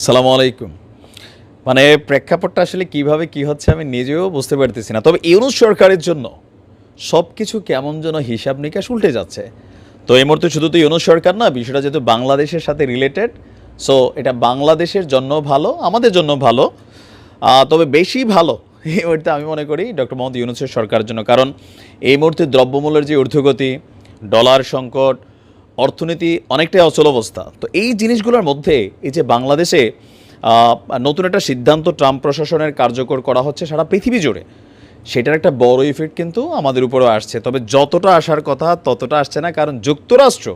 সালামু আলাইকুম। মানে প্রেক্ষাপটটা আসলে কীভাবে কি হচ্ছে আমি নিজেও বুঝতে পারতেছি না। তবে ইউনুস সরকারের জন্য সব কিছু কেমন যেন হিসাব নিকাশ উল্টে যাচ্ছে। তো এই মুহূর্তে শুধু তো ইউনুস সরকার না, বিষয়টা যেহেতু বাংলাদেশের সাথে রিলেটেড সো এটা বাংলাদেশের জন্য ভালো, আমাদের জন্য ভালো। তবে বেশি ভালো এই মুহূর্তে আমি মনে করি ডক্টর মোহাম্মদ ইউনুসের সরকারের জন্য। কারণ এই মুহূর্তে দ্রব্যমূল্যের যে ঊর্ধ্বগতি ডলার সংকট অর্থনীতি অনেকটাই অচল অবস্থা। তো এই জিনিসগুলোর মধ্যে এই যে বাংলাদেশে নতুন একটা সিদ্ধান্ত ট্রাম্প প্রশাসনের কার্যকর করা হচ্ছে সারা পৃথিবী জুড়ে, সেটার একটা বড় ইফেক্ট কিন্তু আমাদের উপরেও আসছে। তবে যতটা আসার কথা ততটা আসছে না, কারণ যুক্তরাষ্ট্র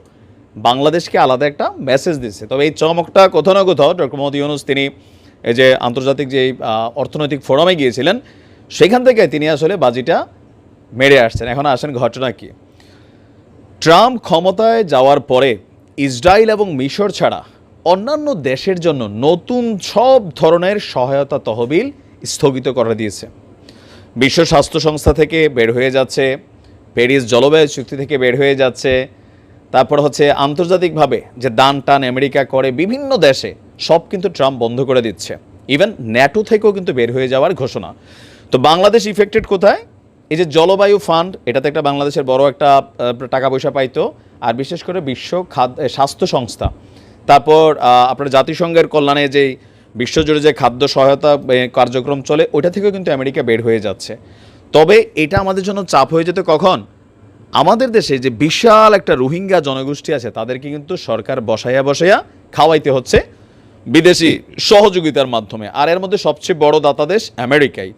বাংলাদেশকে আলাদা একটা মেসেজ দিচ্ছে। তবে এই চমকটা কোথাও না কোথাও ডক্টর মোহাম্মদ ইউনুস, তিনি এই যে আন্তর্জাতিক যে অর্থনৈতিক ফোরামে গিয়েছিলেন, সেখান থেকে তিনি আসলে বাজিটা মেরে আসছেন। এখন আসেন ঘটনা কি? ট্রাম্প ক্ষমতায় যাওয়ার পরে ইসরায়েল এবং মিশর ছাড়া অন্যান্য দেশের জন্য নতুন সব ধরনের সহায়তা তহবিল স্থগিত করে দিয়েছে। বিশ্ব স্বাস্থ্য সংস্থা থেকে বের হয়ে যাচ্ছে, প্যারিস জলবায়ু চুক্তি থেকে বের হয়ে যাচ্ছে। তারপর হচ্ছে আন্তর্জাতিকভাবে যে দান টান আমেরিকা করে বিভিন্ন দেশে সব কিন্তু ট্রাম্প বন্ধ করে দিচ্ছে। ইভেন ন্যাটো থেকেও কিন্তু বের হয়ে যাওয়ার ঘোষণা। তো বাংলাদেশ ইফেক্টেড কোথায়? এই যে জলবায়ু ফান্ড, এটাতে একটা বাংলাদেশের বড় একটা টাকা পয়সা পাইতো, আর বিশেষ করে বিশ্ব খাদ্য স্বাস্থ্য সংস্থা। তারপর আপনার জাতিসংঘের কল্যাণে যেই বিশ্বজুড়ে যে খাদ্য সহায়তা কার্যক্রম চলে, ওইটা থেকেও কিন্তু আমেরিকা বের হয়ে যাচ্ছে। তবে এটা আমাদের জন্য চাপ হয়ে যেত কখন? আমাদের দেশে যে বিশাল একটা রোহিঙ্গা জনগোষ্ঠী আছে, তাদেরকে কিন্তু সরকার বসাইয়া বসাইয়া খাওয়াইতে হচ্ছে বিদেশি সহযোগিতার মাধ্যমে। আর এর মধ্যে সবচেয়ে বড় দাতা দেশ আমেরিকাই।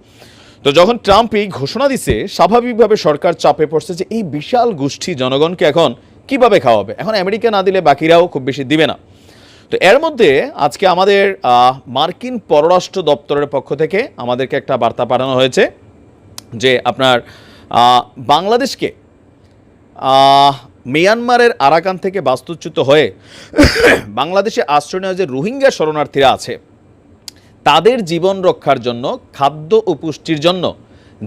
তো যখন ট্রাম্প এই ঘোষণা দিছে, স্বাভাবিকভাবে সরকার চাপে পড়ছে যে এই বিশাল গোষ্ঠী জনগণকে এখন কীভাবে খাওয়াবে? এখন আমেরিকা না দিলে বাকিরাও খুব বেশি দিবে না। তো এর মধ্যে আজকে আমাদের মার্কিন পররাষ্ট্র দপ্তরের পক্ষ থেকে আমাদেরকে একটা বার্তা পাঠানো হয়েছে যে আপনার বাংলাদেশকে মিয়ানমারের আরাকান থেকে বাস্তুচ্যুত হয়ে বাংলাদেশে আশ্রয় নেওয়া যে রোহিঙ্গা শরণার্থীরা আছে তাদের জীবন রক্ষার জন্য, খাদ্য ও পুষ্টির জন্য।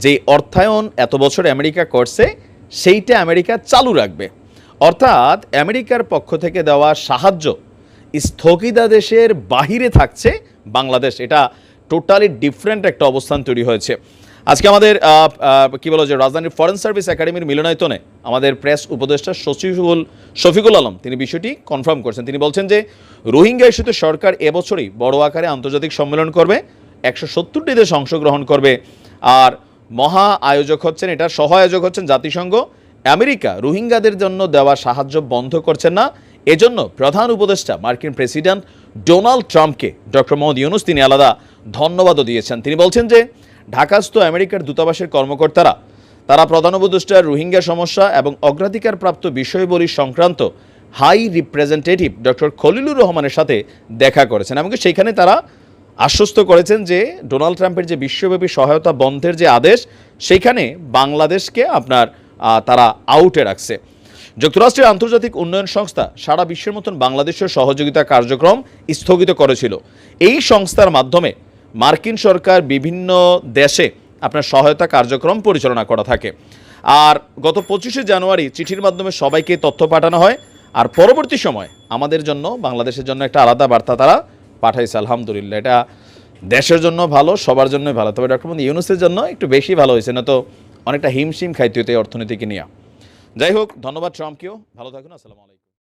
যে অর্থায়ন এত বছর আমেরিকা করছে, সেইটা আমেরিকা চালু রাখবে। অর্থাৎ আমেরিকার পক্ষ থেকে দেওয়া সাহায্য স্থগিতাদেশের বাহিরে থাকছে বাংলাদেশ। এটা টোটালি ডিফারেন্ট একটা অবস্থান তৈরি হয়েছে। আজকে আমাদের কি বলো যে রাজধানীর ফরেন সার্ভিস একাডেমির মিলনায়তনে আমাদের প্রেস উপদেষ্টা শফিকুল শফিকুল আলম, তিনি বিষয়টি কনফার্ম করছেন। তিনি বলছেন যে, রোহিঙ্গা ইস্যুতে সরকার এবছরই বড় আকারে আন্তর্জাতিক সম্মেলন করবে, একশো সত্তরটি দেশ অংশগ্রহণ করবে, আর মহা আয়োজক হচ্ছেন এটার সহ আয়োজক হচ্ছেন জাতিসংঘ। আমেরিকা রোহিঙ্গাদের জন্য দেওয়া সাহায্য বন্ধ করছেন না। এজন্য প্রধান উপদেষ্টা, মার্কিন প্রেসিডেন্ট ডোনাল্ড ট্রাম্পকে ডক্টর মোহাম্মদ ইউনুস তিনি আলাদা ধন্যবাদও দিয়েছেন। তিনি বলছেন যে ঢাকাস্থ আমেরিকার দূতাবাসের কর্মকর্তারা। তারা প্রধান উপদেষ্টার রোহিঙ্গা সমস্যা এবং অগ্রাধিকারপ্রাপ্ত বিষয়বলী সংক্রান্ত হাই রিপ্রেজেন্টেটিভ ডক্টর খলিলুর রহমানের সাথে দেখা করেছেন এমনকি সেইখানে তারা আশ্বস্ত করেছেন যে ডোনাল্ড ট্রাম্পের যে বিশ্বব্যাপী সহায়তা বন্ধের যে আদেশ সেইখানে বাংলাদেশকে আপনার তারা আউটে রাখছে। যুক্তরাষ্ট্রের আন্তর্জাতিক উন্নয়ন সংস্থা সারা বিশ্বের মতন বাংলাদেশের সহযোগিতা কার্যক্রম স্থগিত করেছিল। এই সংস্থার মাধ্যমে মার্কিন সরকার বিভিন্ন দেশে আপনার সহায়তা কার্যক্রম পরিচালনা করা থাকে। আর গত পঁচিশে জানুয়ারি চিঠির মাধ্যমে সবাইকে তথ্য পাঠানো হয়। আর পরবর্তী সময় আমাদের জন্য, বাংলাদেশের জন্য একটা আলাদা বার্তা তারা পাঠাইছে, আলহামদুলিল্লাহ। এটা দেশের জন্য ভালো, সবার জন্যই ভালো। তবে ডক্টর মোহাম্মদ ইউনুসের জন্য একটু বেশি ভালো হয়েছে, না তো অনেকটা হিমশিম খাইতে হতো অর্থনীতিকে নিয়ে। যাই হোক, ধন্যবাদ ট্রাম্পকেও। ভালো থাকুন, আসসালামু আলাইকুম।